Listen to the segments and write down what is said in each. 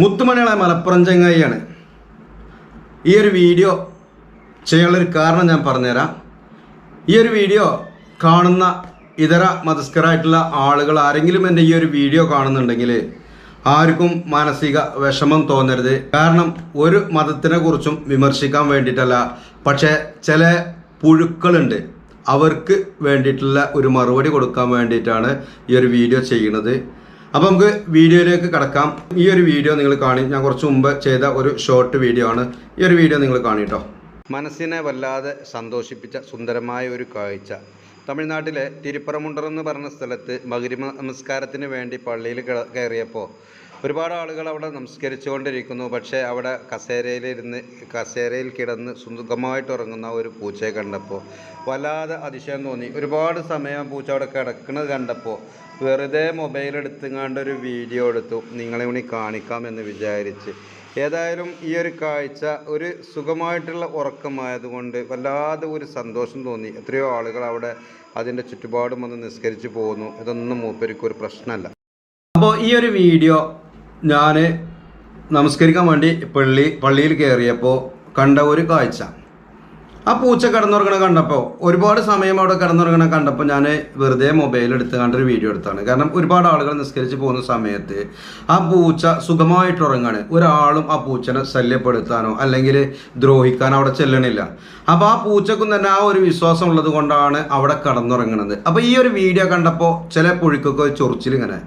മുത്തുമണികളെ മലപ്പുറം ചങ്ങായിയാണ്. ഈ ഒരു വീഡിയോ ചെയ്യാനുള്ളൊരു കാരണം ഞാൻ പറഞ്ഞുതരാം. ഈ ഒരു വീഡിയോ കാണുന്ന ഇതര മതസ്കരായിട്ടുള്ള ആളുകൾ ആരെങ്കിലും എന്റെ ഈ ഒരു വീഡിയോ കാണുന്നുണ്ടെങ്കിൽ ആർക്കും മാനസിക വിഷമം തോന്നരുത്. കാരണം ഒരു മതത്തിനെ കുറിച്ചും വിമർശിക്കാൻ വേണ്ടിയിട്ടല്ല. പക്ഷേ ചില പുഴുക്കളുണ്ട്. അവർക്ക് വേണ്ടിയിട്ടുള്ള ഒരു മറുപടി കൊടുക്കാൻ വേണ്ടിയിട്ടാണ് ഈ ഒരു വീഡിയോ ചെയ്യുന്നത്. അപ്പോൾ നമുക്ക് വീഡിയോയിലേക്ക് കടക്കാം. ഈ ഒരു വീഡിയോ നിങ്ങൾ കാണി ഞാൻ കുറച്ച് മുമ്പ് ചെയ്ത ഒരു ഷോർട്ട് വീഡിയോ ആണ്. ഈ ഒരു വീഡിയോ നിങ്ങൾ കാണിട്ടോ. മനസ്സിനെ വല്ലാതെ സന്തോഷിപ്പിച്ച സുന്ദരമായ ഒരു കാഴ്ച. തമിഴ്നാട്ടിലെ തിരുപ്പറമുണ്ടർ എന്ന് പറഞ്ഞ സ്ഥലത്ത് മകരി നമസ്കാരത്തിന് വേണ്ടി പള്ളിയിൽ കയറിയപ്പോൾ ഒരുപാട് ആളുകൾ അവിടെ നമസ്കരിച്ചുകൊണ്ടിരിക്കുന്നു. പക്ഷേ അവിടെ കസേരയിലിരുന്ന് കസേരയിൽ കിടന്ന് സുഖമായിട്ട് ഉറങ്ങുന്ന ഒരു പൂച്ചയെ കണ്ടപ്പോൾ വല്ലാതെ അതിശയം തോന്നി. ഒരുപാട് സമയം പൂച്ച അവിടെ കിടക്കുന്നത് കണ്ടപ്പോൾ വെറുതെ മൊബൈൽ എടുത്തുങ്ങാണ്ട് ഒരു വീഡിയോ എടുത്തു. നിങ്ങളെ കൂടി കാണിക്കാമെന്ന് വിചാരിച്ച്. ഏതായാലും ഈ ഒരു കാഴ്ച ഒരു സുഖമായിട്ടുള്ള ഉറക്കമായതുകൊണ്ട് വല്ലാതെ ഒരു സന്തോഷം തോന്നി. എത്രയോ ആളുകൾ അവിടെ അതിന്റെ ചുറ്റുപാടും വന്ന് നിസ്കരിച്ച് പോകുന്നു ഇതൊന്നും മൂപ്പരിക്ക് ഒരു പ്രശ്നമല്ല. അപ്പോൾ ഈ ഒരു വീഡിയോ ഞാൻ നമസ്കരിക്കാൻ വേണ്ടി പള്ളി പള്ളിയിൽ കയറിയപ്പോൾ കണ്ട ഒരു കാഴ്ച. ആ പൂച്ച കിടന്നുറങ്ങണ കണ്ടപ്പോൾ ഒരുപാട് സമയം അവിടെ കിടന്നുറങ്ങണ കണ്ടപ്പോൾ ഞാൻ വെറുതെ മൊബൈൽ എടുത്ത് കണ്ടൊരു വീഡിയോ എടുത്താണ്. കാരണം ഒരുപാട് ആളുകൾ നിസ്കരിച്ച് പോകുന്ന സമയത്ത് ആ പൂച്ച സുഖമായിട്ട് ഉറങ്ങാണ്. ഒരാളും ആ പൂച്ചനെ ശല്യപ്പെടുത്താനോ അല്ലെങ്കിൽ ദ്രോഹിക്കാനോ അവിടെ ചെല്ലണില്ല. അപ്പോൾ ആ പൂച്ചക്കും തന്നെ ആ ഒരു വിശ്വാസം ഉള്ളത് കൊണ്ടാണ് അവിടെ കിടന്നുറങ്ങണത്. അപ്പോൾ ഈ ഒരു വീഡിയോ കണ്ടപ്പോൾ ചില പുഴുക്കൊക്കെ ചൊറിച്ചിലിങ്ങനെ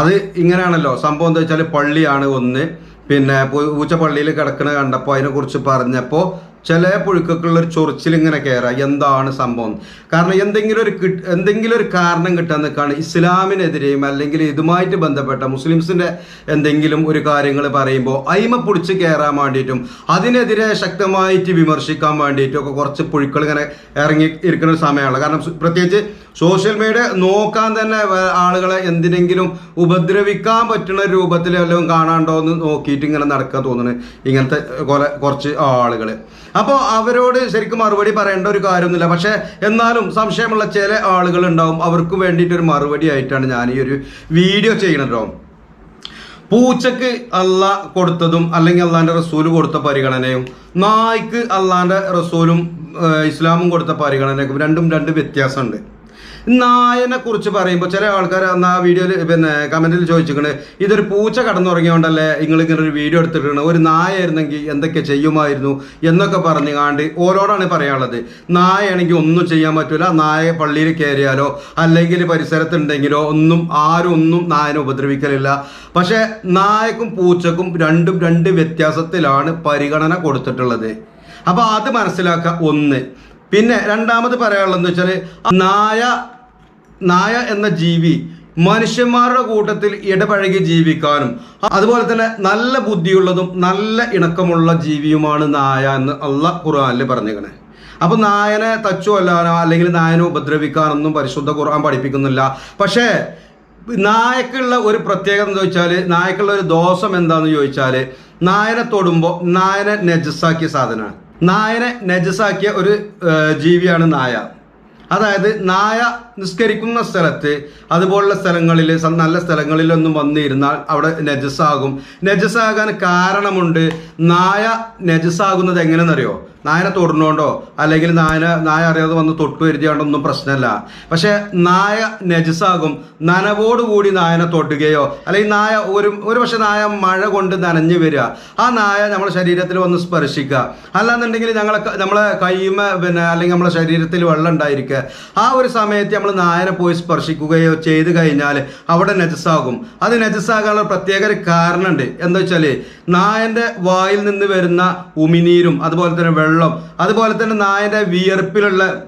അത് ഇങ്ങനെയാണല്ലോ. സംഭവം എന്താ വെച്ചാൽ പള്ളിയാണ് ഒന്ന്. പിന്നെ പൂച്ച പള്ളിയിൽ കിടക്കുന്നത് കണ്ടപ്പോൾ അതിനെക്കുറിച്ച് പറഞ്ഞപ്പോൾ ചില പുഴുക്കൾക്കുള്ള ഒരു ചൊറിച്ചിൽ ഇങ്ങനെ കയറുക എന്താണ് സംഭവം? കാരണം എന്തെങ്കിലും ഒരു എന്തെങ്കിലും ഒരു കാരണം കിട്ടാൻ നിൽക്കുകയാണ് ഇസ്ലാമിനെതിരെയും അല്ലെങ്കിൽ ഇതുമായിട്ട് ബന്ധപ്പെട്ട മുസ്ലിംസിന്റെ എന്തെങ്കിലും ഒരു കാര്യങ്ങൾ പറയുമ്പോൾ അയിമ പൊളിച്ച് കയറാൻ വേണ്ടിയിട്ടും അതിനെതിരെ ശക്തമായിട്ട് വിമർശിക്കാൻ വേണ്ടിയിട്ടും ഒക്കെ കുറച്ച് പുഴുക്കൾ ഇങ്ങനെ ഇറങ്ങി ഇരിക്കുന്ന ഒരു സമയമാണ്. കാരണം പ്രത്യേകിച്ച് സോഷ്യൽ മീഡിയ നോക്കാൻ തന്നെ ആളുകളെ എന്തിനെങ്കിലും ഉപദ്രവിക്കാൻ പറ്റുന്ന രൂപത്തിൽ വല്ലതും കാണാണ്ടോ എന്ന് നോക്കിയിട്ട് ഇങ്ങനെ നടക്കാൻ തോന്നുന്നു ഇങ്ങനത്തെ കുറെ കുറച്ച് ആളുകൾ അപ്പോൾ അവരോട് ശരിക്കും മറുപടി പറയേണ്ട ഒരു കാര്യമൊന്നുമില്ല. പക്ഷേ എന്നാലും സംശയമുള്ള ചില ആളുകൾ ഉണ്ടാവും അവർക്ക് വേണ്ടിയിട്ട് ഒരു മറുപടി ആയിട്ടാണ് ഞാൻ ഈ ഒരു വീഡിയോ ചെയ്യണത് പൂച്ചക്ക് അല്ല കൊടുത്തതും അല്ലെങ്കിൽ അള്ളാന്റെ റസൂൽ കൊടുത്ത പരിഗണനയും നായ്ക്ക് അള്ളാന്റെ റസൂലും ഇസ്ലാമും കൊടുത്ത പരിഗണനയും രണ്ടും രണ്ട് വ്യത്യാസമുണ്ട്. നായനെ കുറിച്ച് പറയുമ്പോൾ ചില ആൾക്കാർ അന്ന് ആ വീഡിയോയിൽ പിന്നെ കമന്റിൽ ചോദിച്ചിരിക്കണ് ഇതൊരു പൂച്ച കടന്നുറങ്ങിയോണ്ടല്ലേ നിങ്ങൾ ഇങ്ങനെ ഒരു വീഡിയോ എടുത്തിട്ടുണ്ട് ഒരു നായായിരുന്നെങ്കിൽ എന്തൊക്കെ ചെയ്യുമായിരുന്നു എന്നൊക്കെ പറഞ്ഞു കാണ്ട് ഓരോടാണ് പറയാനുള്ളത്. നായയാണെങ്കിൽ ഒന്നും ചെയ്യാൻ പറ്റൂല. നായ പള്ളിയിൽ കയറിയാലോ അല്ലെങ്കിൽ പരിസരത്തുണ്ടെങ്കിലോ ഒന്നും ആരും ഒന്നും നായനെ ഉപദ്രവിക്കലില്ല. പക്ഷേ നായക്കും പൂച്ചക്കും രണ്ടും രണ്ട് വ്യത്യാസത്തിലാണ് പരിഗണന കൊടുത്തിട്ടുള്ളത്. അപ്പൊ അത് മനസ്സിലാക്കുക ഒന്ന്. പിന്നെ രണ്ടാമത് പറയാനുള്ളതെന്ന് വെച്ചാൽ നായ നായ എന്ന ജീവി മനുഷ്യന്മാരുടെ കൂട്ടത്തിൽ ഇടപഴകി ജീവിക്കാനും അതുപോലെ തന്നെ നല്ല ബുദ്ധിയുള്ളതും നല്ല ഇണക്കമുള്ള ജീവിയുമാണ് നായ എന്ന് അള്ള ഖുർആനിൽ പറഞ്ഞേക്കണേ അപ്പൊ നായനെ തച്ചു അല്ലാനോ അല്ലെങ്കിൽ നായനെ ഉപദ്രവിക്കാനൊന്നും പരിശുദ്ധ ഖുർആൻ പഠിപ്പിക്കുന്നില്ല. പക്ഷേ നായക്കുള്ള ഒരു പ്രത്യേകത എന്താ ചോദിച്ചാൽ നായക്കുള്ള ഒരു ദോഷം എന്താന്ന് ചോദിച്ചാൽ നായനെ തൊടുമ്പോൾ നായനെ നജസാക്കിയ സാധനമാണ്. നായനെ നജസാക്കിയ ഒരു ജീവിയാണ് നായ. അതായത് നായ നിസ്കരിക്കുന്ന സ്ഥലത്ത് അതുപോലുള്ള സ്ഥലങ്ങളിൽ നല്ല സ്ഥലങ്ങളിലൊന്നും വന്നിരുന്നാൽ അവിടെ നജസാകും. നജസാകാൻ കാരണമുണ്ട് നായ നജസാകുന്നത് എങ്ങനെയെന്നറിയോ? നായനെ തൊടുന്നോണ്ടോ? അല്ലെങ്കിൽ നായന നായ അറിയാതെ വന്ന് തൊട്ട് വരുത്തിയോണ്ടോ ഒന്നും പ്രശ്നമല്ല പക്ഷെ നായ നജസാകും. നനവോടുകൂടി നായനെ തൊട്ടുകയോ അല്ലെങ്കിൽ നായ ഒരു ഒരു പക്ഷെ നായ മഴ കൊണ്ട് നനഞ്ഞു വരിക ആ നായ നമ്മുടെ ശരീരത്തിൽ വന്ന് സ്പർശിക്കുക. അല്ലാന്നുണ്ടെങ്കിൽ ഞങ്ങളെ നമ്മളെ കൈമ പിന്നെ അല്ലെങ്കിൽ നമ്മളെ ശരീരത്തിൽ വെള്ളം ഉണ്ടായിരിക്കുക. ആ ഒരു സമയത്ത് നമ്മൾ നായനെ പോയി സ്പർശിക്കുകയോ ചെയ്തു കഴിഞ്ഞാൽ അവിടെ നജസാകും. അത് നജസാകാനുള്ള പ്രത്യേക ഒരു കാരണമുണ്ട്. എന്താ വെച്ചാൽ നായന്റെ വായിൽ നിന്ന് വരുന്ന ഉമിനീരും അതുപോലെ തന്നെ വെള്ളം അതുപോലെ തന്നെ നായന്റെ വിയർപ്പിലുള്ള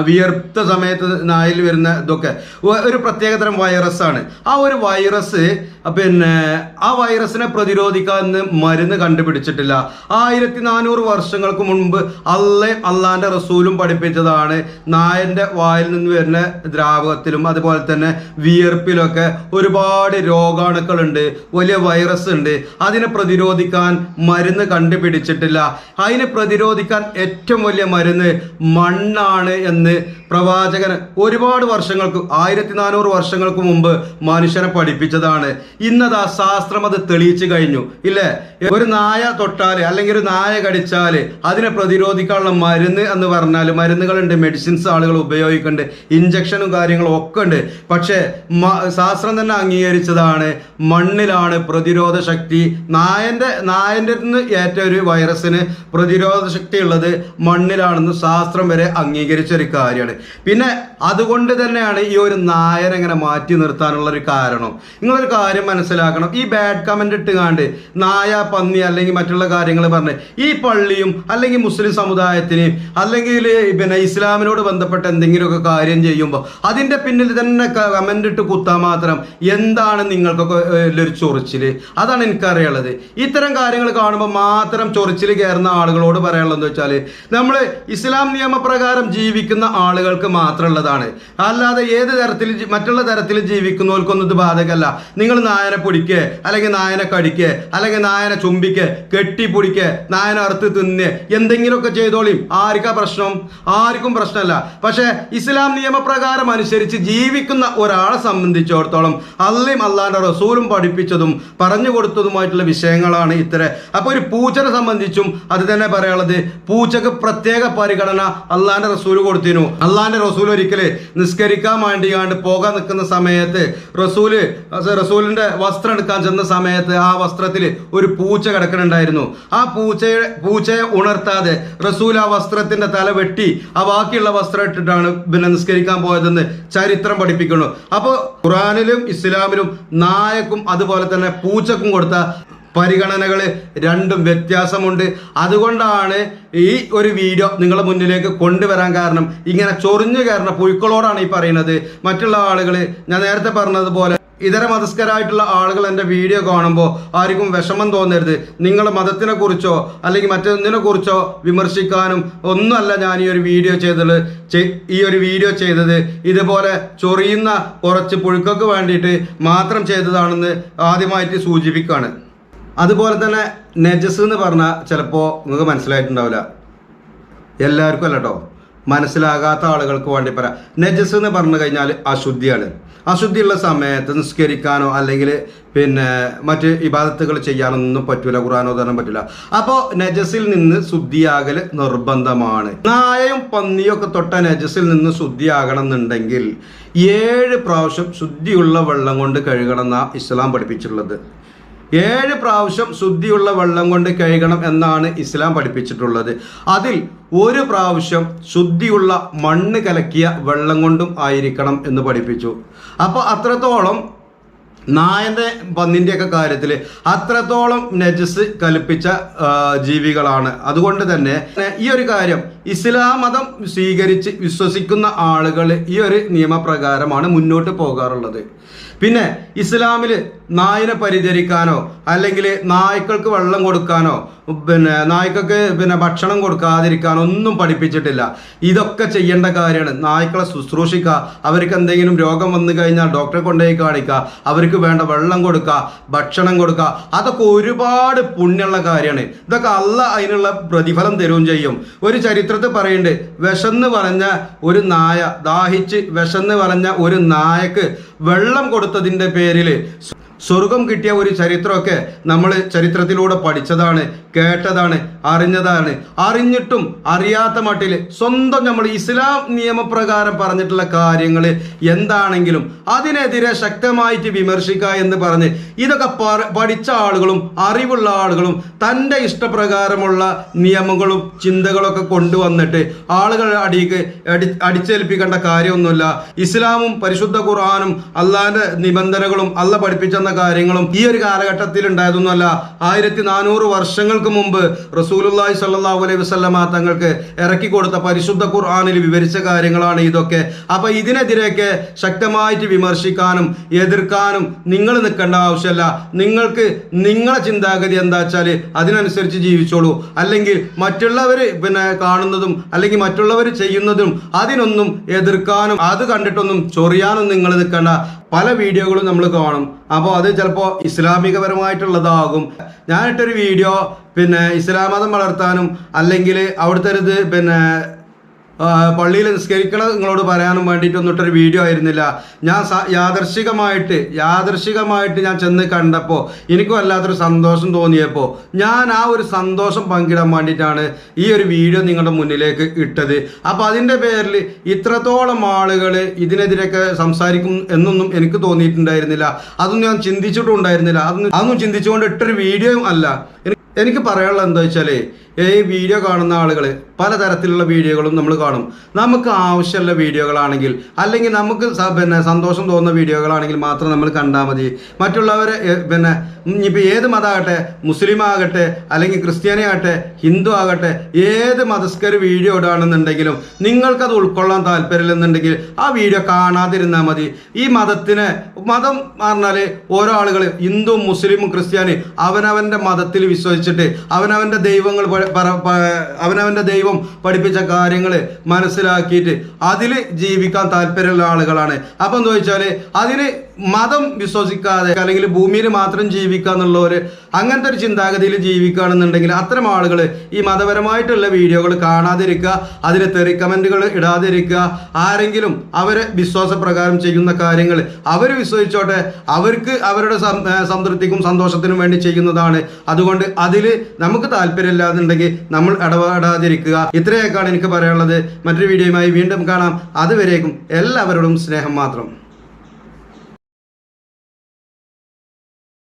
വിയർത്ത സമയത്ത് നായിൽ വരുന്ന ഇതൊക്കെ. ഒരു പ്രത്യേകതരം വൈറസ് ആണ്. ആ ഒരു വൈറസ് പിന്നെ ആ വൈറസിനെ പ്രതിരോധിക്കാൻ മരുന്ന് കണ്ടുപിടിച്ചിട്ടില്ല. ആയിരത്തി നാനൂറ് വർഷങ്ങൾക്ക് മുൻപ് അല്ലേ അള്ളാന്റെ റസൂലും പഠിപ്പിച്ചതാണ്. നായന്റെ വായിൽ നിന്ന് വരുന്ന ദ്രാവകത്തിലും അതുപോലെ തന്നെ വിയർപ്പിലൊക്കെ ഒരുപാട് രോഗാണുക്കളുണ്ട് വലിയ വൈറസ് ഉണ്ട്. അതിനെ പ്രതിരോധിക്കാൻ മരുന്ന് കണ്ടുപിടിച്ചിട്ടില്ല. അതിനെ പ്രതിരോധിക്കാൻ ഏറ്റവും വലിയ മരുന്ന് മണ്ണാണ് എന്ന് പ്രവാചകൻ ഒരുപാട് വർഷങ്ങൾക്ക് ആയിരത്തി നാനൂറ് വർഷങ്ങൾക്ക് മുമ്പ് മനുഷ്യനെ പഠിപ്പിച്ചതാണ്. ഇന്നതാ ശാസ്ത്രം അത് തെളിയിച്ചു കഴിഞ്ഞു. ഇല്ലേ? ഒരു നായ തൊട്ടാൽ അല്ലെങ്കിൽ ഒരു നായ കടിച്ചാൽ അതിനെ പ്രതിരോധിക്കാനുള്ള മരുന്ന് എന്ന് പറഞ്ഞാൽ മരുന്നുകളുണ്ട് മെഡിസിൻസ് ആളുകൾ ഉപയോഗിക്കുന്നുണ്ട് ഇഞ്ചക്ഷനും കാര്യങ്ങളും ഒക്കെ ഉണ്ട്. പക്ഷേ ശാസ്ത്രം തന്നെ അംഗീകരിച്ചതാണ് മണ്ണിലാണ് പ്രതിരോധ ശക്തി. നായന്റെ നായന്റെ നിന്ന് ഏറ്റ ഒരു വൈറസിന് പ്രതിരോധ ശക്തി ഉള്ളത് മണ്ണിലാണെന്ന് ശാസ്ത്രം വരെ അംഗീകരിച്ച ഒരു കാര്യമാണ്. പിന്നെ അതുകൊണ്ട് തന്നെയാണ് ഈ ഒരു നായർ എങ്ങനെ മാറ്റി നിർത്താനുള്ള ഒരു കാരണം. നിങ്ങളൊരു കാര്യം മനസ്സിലാക്കണം. ഈ ബാഡ് കമന്റ് ഇട്ടുകാണ്ട് നായ പന്നി അല്ലെങ്കിൽ മറ്റുള്ള കാര്യങ്ങൾ പറഞ്ഞ് ഈ പള്ളിയും അല്ലെങ്കിൽ മുസ്ലിം സമുദായത്തിന് അല്ലെങ്കിൽ പിന്നെ ഇസ്ലാമിനോട് ബന്ധപ്പെട്ട എന്തെങ്കിലുമൊക്കെ കാര്യം ചെയ്യുമ്പോൾ അതിന്റെ പിന്നിൽ തന്നെ കമന്റ് ഇട്ട് കുത്താൻ മാത്രം എന്താണ് നിങ്ങൾക്കൊക്കെ ഒരു ചൊറിച്ചിൽ? അതാണ് എനിക്കറിയുള്ളത്. ഇത്തരം കാര്യങ്ങൾ കാണുമ്പോൾ മാത്രം ചൊറിച്ചിൽ കയറുന്ന ആളുകളോട് പറയാനുള്ളതെന്ന് വെച്ചാൽ നമ്മൾ ഇസ്ലാം നിയമപ്രകാരം ജീവിക്കുന്ന ആളുകൾക്ക് മാത്രമുള്ളതാണ്. അല്ലാതെ ഏത് തരത്തിൽ മറ്റുള്ള തരത്തിൽ ജീവിക്കുന്നവർക്കൊന്നും ഇത് ബാധകമല്ല. നിങ്ങൾ നായനെ പൊടിക്കുക അല്ലെങ്കിൽ നായനെ കടിക്കുക അല്ലെങ്കിൽ നായനെ കെട്ടി കെട്ടിപ്പൊടിക്കുക നായനെ അറുത്ത് തിന്ന് എന്തെങ്കിലുമൊക്കെ ചെയ്തോളിയും ആർക്കാ പ്രശ്നം? ആർക്കും പ്രശ്നമല്ല. പക്ഷേ ഇസ്ലാം നിയമപ്രകാരം അനുസരിച്ച് ജീവിക്കുന്ന ഒരാളെ സംബന്ധിച്ചിടത്തോളം അല്ലയും അല്ലാണ്ട് റസൂലും പഠിപ്പിച്ചതും പറഞ്ഞു കൊടുത്തതുമായിട്ടുള്ള വിഷയങ്ങളാണ് ഇത്തരം. അപ്പോൾ ഒരു പൂച്ചനെ സംബന്ധിച്ചും അത് തന്നെ പറയാനുള്ളത് പൂച്ചക്ക് പ്രത്യേക പരിഗണന അള്ളാന്റെ റസൂൽ കൊടുത്തിരുന്നു. അള്ളാന്റെ റസൂൽ ഒരിക്കൽ നിസ്കരിക്കാൻ വേണ്ടിയാണ്ട് പോകാൻ നിൽക്കുന്ന സമയത്ത് റസൂൽ റസൂലിന്റെ വസ്ത്രം എടുക്കാൻ ചെന്ന സമയത്ത് ആ വസ്ത്രത്തിൽ ഒരു പൂച്ച കിടക്കുന്നുണ്ടായിരുന്നു ആ പൂച്ചയെ പൂച്ചയെ ഉണർത്താതെ റസൂൽ ആ വസ്ത്രത്തിന്റെ തല വെട്ടി ആ ബാക്കിയുള്ള വസ്ത്രം ഇട്ടിട്ടാണ് പിന്നെ നിസ്കരിക്കാൻ പോയതെന്ന് ചരിത്രം പഠിപ്പിക്കുന്നു. അപ്പോൾ ഖുറാനിലും ഇസ്ലാമിലും നായക്കും അതുപോലെ തന്നെ പൂച്ചക്കും കൊടുത്ത പരിഗണനകൾ രണ്ടും വ്യത്യാസമുണ്ട്. അതുകൊണ്ടാണ് ഈ ഒരു വീഡിയോ നിങ്ങളുടെ മുന്നിലേക്ക് കൊണ്ടുവരാൻ കാരണം ഇങ്ങനെ ചൊറിഞ്ഞു കയറുന്ന പുഴുക്കളോടാണ് ഈ പറയുന്നത്. മറ്റുള്ള ആളുകൾ ഞാൻ നേരത്തെ പറഞ്ഞതുപോലെ ഇതര മതസ്ഥരായിട്ടുള്ള ആളുകൾ എന്റെ വീഡിയോ കാണുമ്പോൾ ആർക്കും വിഷമം തോന്നരുത്. നിങ്ങളുടെ മതത്തിനെ കുറിച്ചോ അല്ലെങ്കിൽ മറ്റൊന്നിനെ കുറിച്ചോ വിമർശിക്കാനും ഒന്നുമല്ല ഞാൻ ഈ ഒരു വീഡിയോ ചെയ്തത്. ഈ ഒരു വീഡിയോ ചെയ്തത് ഇതുപോലെ ചൊറിയുന്ന കുറച്ച് പുഴുക്കൾക്ക് വേണ്ടിയിട്ട് മാത്രം ചെയ്തതാണെന്ന് ആദ്യമായിട്ട് സൂചിപ്പിക്കുകയാണ് അതുപോലെ തന്നെ നെജസ് എന്ന് പറഞ്ഞാൽ ചിലപ്പോൾ നിങ്ങൾക്ക് മനസ്സിലായിട്ടുണ്ടാവില്ല. എല്ലാവർക്കും അല്ല കേട്ടോ മനസ്സിലാകാത്ത ആളുകൾക്ക് വേണ്ടി പറയാം. നജസ് എന്ന് പറഞ്ഞു കഴിഞ്ഞാൽ അശുദ്ധിയാണ്. അശുദ്ധിയുള്ള സമയത്ത് നിസ്കരിക്കാനോ അല്ലെങ്കിൽ പിന്നെ മറ്റ് ഇബാദത്തുകൾ ചെയ്യാനൊന്നും പറ്റൂല ഖുറാനോ തരാൻ പറ്റില്ല അപ്പോൾ നജസിൽ നിന്ന് ശുദ്ധിയാകൽ നിർബന്ധമാണ്. നായയും പന്നിയും ഒക്കെ തൊട്ട നജസിൽ നിന്ന് ശുദ്ധിയാകണം എന്നുണ്ടെങ്കിൽ ഏഴ് പ്രാവശ്യം ശുദ്ധിയുള്ള വെള്ളം കൊണ്ട് കഴുകണം എന്നാണ് ഇസ്ലാം പഠിപ്പിച്ചിട്ടുള്ളത്. ഏഴ് പ്രാവശ്യം ശുദ്ധിയുള്ള വെള്ളം കൊണ്ട് കഴുകണം എന്നാണ് ഇസ്ലാം പഠിപ്പിച്ചിട്ടുള്ളത്. അതിൽ ഒരു പ്രാവശ്യം ശുദ്ധിയുള്ള മണ്ണ് കലക്കിയ വെള്ളം കൊണ്ടും ആയിരിക്കണം എന്ന് പഠിപ്പിച്ചു. അപ്പോൾ അത്രത്തോളം നായന്റെ പന്നിന്റെയൊക്കെ കാര്യത്തിൽ അത്രത്തോളം നജസ് കൽപ്പിച്ച ജീവികളാണ്. അതുകൊണ്ട് തന്നെ ഈ ഒരു കാര്യം ഇസ്ലാം മതം സ്വീകരിച്ച് വിശ്വസിക്കുന്ന ആളുകൾ ഈ ഒരു നിയമപ്രകാരമാണ് മുന്നോട്ട് പോകാറുള്ളത്. പിന്നെ ഇസ്ലാമിൽ നായിനെ പരിചരിക്കാനോ അല്ലെങ്കിൽ നായ്ക്കൾക്ക് വെള്ളം കൊടുക്കാനോ പിന്നെ നായ്ക്കൾക്ക് പിന്നെ ഭക്ഷണം കൊടുക്കാതിരിക്കാനോ ഒന്നും പഠിപ്പിച്ചിട്ടില്ല. ഇതൊക്കെ ചെയ്യേണ്ട കാര്യമാണ്. നായ്ക്കളെ ശുശ്രൂഷിക്കുക അവർക്ക് എന്തെങ്കിലും രോഗം വന്നു കഴിഞ്ഞാൽ ഡോക്ടറെ കൊണ്ടുപോയി കാണിക്കുക അവർക്ക് വേണ്ട വെള്ളം കൊടുക്കുക ഭക്ഷണം കൊടുക്കുക അതൊക്കെ ഒരുപാട് പുണ്യമുള്ള കാര്യമാണ്. ഇതൊക്കെ അല്ല അതിനുള്ള പ്രതിഫലം തരുകയും ചെയ്യും. ഒരു ചരിത്രത്തിൽ പറയുന്നുണ്ട് വിശന്ന് പറഞ്ഞ ഒരു നായ ദാഹിച്ച് വിശന്ന് പറഞ്ഞ ഒരു നായക്ക് വെള്ളം കൊടുത്തതിന്റെ പേരിൽ സ്വർഗം കിട്ടിയ ഒരു ചരിത്രമൊക്കെ നമ്മൾ ചരിത്രത്തിലൂടെ പഠിച്ചതാണ് കേട്ടതാണ് അറിഞ്ഞതാണ്. അറിഞ്ഞിട്ടും അറിയാത്ത മട്ടിൽ സ്വന്തം നമ്മൾ ഇസ്ലാം നിയമപ്രകാരം പറഞ്ഞിട്ടുള്ള കാര്യങ്ങൾ എന്താണെങ്കിലും അതിനെതിരെ ശക്തമായിട്ട് വിമർശിക്കുക എന്ന് പറഞ്ഞ് ഇതൊക്കെ പഠിച്ച ആളുകളും അറിവുള്ള ആളുകളും തന്റെ ഇഷ്ടപ്രകാരമുള്ള നിയമങ്ങളും ചിന്തകളൊക്കെ കൊണ്ടുവന്നിട്ട് ആളുകൾ അടിക്ക് അടി അടിച്ചേൽപ്പിക്കേണ്ട കാര്യമൊന്നുമില്ല. ഇസ്ലാമും പരിശുദ്ധ ഖുർആാനും അള്ളാഹിന്റെ നിബന്ധനകളും അല്ല പഠിപ്പിച്ചെന്ന കാര്യങ്ങളും ഈ ഒരു കാലഘട്ടത്തിൽ ഉണ്ടായതൊന്നുമല്ല. ആയിരത്തി നാനൂറ് വർഷങ്ങൾക്ക് മുമ്പ് റസൂലുള്ളാഹി സല്ലാഹു അലൈഹി വസ്ലമ തങ്ങൾക്ക് ഇറക്കി കൊടുത്ത പരിശുദ്ധ ഖുർആാനിൽ വിവരിച്ച കാര്യങ്ങളാണ് ഇതൊക്കെ. അപ്പൊ ഇതിനെതിരെയൊക്കെ ശക്തമായിട്ട് വിമർശിക്കാനും എതിർക്കാനും നിങ്ങൾ നിൽക്കേണ്ട ആവശ്യമല്ല. നിങ്ങൾക്ക് നിങ്ങളെ ചിന്താഗതി എന്താ വെച്ചാൽ അതിനനുസരിച്ച് ജീവിച്ചോളൂ. അല്ലെങ്കിൽ മറ്റുള്ളവർ പിന്നെ കാണുന്നതും അല്ലെങ്കിൽ മറ്റുള്ളവർ ചെയ്യുന്നതും അതിനൊന്നും എതിർക്കാനും അത് കണ്ടിട്ടൊന്നും ചൊറിയാനും നിങ്ങൾ നിൽക്കേണ്ട. പല വീഡിയോകളും നമ്മൾ കാണും. അപ്പോൾ അത് ചിലപ്പോൾ ഇസ്ലാമികപരമായിട്ടുള്ളതാകും. ഞാനിട്ടൊരു വീഡിയോ പിന്നെ ഇസ്ലാം മതം വളർത്താനും അല്ലെങ്കിൽ അവിടുത്തെ ഒരു പിന്നെ പള്ളിയിൽ നിസ്കരിക്കണം നിങ്ങളോട് പറയാനും വേണ്ടിയിട്ട് ഒന്നിട്ടൊരു വീഡിയോ ആയിരുന്നില്ല. ഞാൻ യാദർശികമായിട്ട് യാദർശികമായിട്ട് ഞാൻ ചെന്ന് കണ്ടപ്പോൾ എനിക്ക് വല്ലാത്തൊരു സന്തോഷം തോന്നിയപ്പോൾ ഞാൻ ആ ഒരു സന്തോഷം പങ്കിടാൻ വേണ്ടിയിട്ടാണ് ഈ ഒരു വീഡിയോ നിങ്ങളുടെ മുന്നിലേക്ക് ഇട്ടത്. അപ്പോൾ അതിന്റെ പേരിൽ ഇത്രത്തോളം ആളുകൾ ഇതിനെതിരെയൊക്കെ സംസാരിക്കും എന്നൊന്നും എനിക്ക് തോന്നിയിട്ടുണ്ടായിരുന്നില്ല. അതൊന്നും ഞാൻ ചിന്തിച്ചിട്ടും ഉണ്ടായിരുന്നില്ല. അതൊന്നും അതൊന്നും ചിന്തിച്ചുകൊണ്ട് ഇട്ടൊരു വീഡിയോയും അല്ല. എനിക്ക് പറയാനുള്ളത് എന്താ വെച്ചാൽ ഈ വീഡിയോ കാണുന്ന ആളുകൾ പലതരത്തിലുള്ള വീഡിയോകളും നമ്മൾ കാണും. നമുക്ക് ആവശ്യമുള്ള വീഡിയോകളാണെങ്കിൽ അല്ലെങ്കിൽ നമുക്ക് പിന്നെ സന്തോഷം തോന്നുന്ന വീഡിയോകളാണെങ്കിൽ മാത്രം നമ്മൾ കണ്ടാൽ മതി. മറ്റുള്ളവരെ പിന്നെ ഇനിയിപ്പോൾ ഏത് മതമാകട്ടെ മുസ്ലിം ആകട്ടെ അല്ലെങ്കിൽ ക്രിസ്ത്യാനി ആകട്ടെ ഹിന്ദു ആകട്ടെ ഏത് മതസ്കർ വീഡിയോ ഇടുകയാണെന്നുണ്ടെങ്കിലും നിങ്ങൾക്കത് ഉൾക്കൊള്ളാൻ താല്പര്യമില്ലെന്നുണ്ടെങ്കിൽ ആ വീഡിയോ കാണാതിരുന്നാൽ മതി. ഈ മതത്തിന് മതം പറഞ്ഞാൽ ഓരോ ആളുകൾ ഹിന്ദു മുസ്ലിം ക്രിസ്ത്യാനി അവനവന്റെ മതത്തിൽ വിശ്വസിച്ചിട്ട് അവനവന്റെ ദൈവങ്ങൾ അവനവന്റെ ദൈവം പഠിപ്പിച്ച കാര്യങ്ങൾ മനസ്സിലാക്കിയിട്ട് അതിൽ ജീവിക്കാൻ താല്പര്യമുള്ള ആളുകളാണ്. അപ്പം എന്താ വെച്ചാൽ അതിന് മതം വിശ്വസിക്കാതെ അല്ലെങ്കിൽ ഭൂമിയിൽ മാത്രം ജീവിക്കുക എന്നുള്ളവർ അങ്ങനത്തെ ഒരു ചിന്താഗതിയിൽ ജീവിക്കുകയാണെന്നുണ്ടെങ്കിൽ അത്തരം ആളുകൾ ഈ മതപരമായിട്ടുള്ള വീഡിയോകൾ കാണാതിരിക്കുക അതിന് തെറി കമന്റുകൾ ഇടാതിരിക്കുക ആരെങ്കിലും അവരെ വിശ്വാസപ്രകാരം ചെയ്യുന്ന കാര്യങ്ങൾ അവർ വിശ്വസിച്ചോട്ടെ അവർക്ക് അവരുടെ സംതൃപ്തിക്കും സന്തോഷത്തിനും വേണ്ടി ചെയ്യുന്നതാണ്. അതുകൊണ്ട് അതിൽ നമുക്ക് താല്പര്യമില്ലാന്നുണ്ടെങ്കിൽ നമ്മൾ ഇടപെടാതിരിക്കുക. ഇത്രയൊക്കെയാണ് എനിക്ക് പറയാനുള്ളത്. മറ്റൊരു വീഡിയോയുമായി വീണ്ടും കാണാം. അതുവരേക്കും എല്ലാവരോടും സ്നേഹം മാത്രം.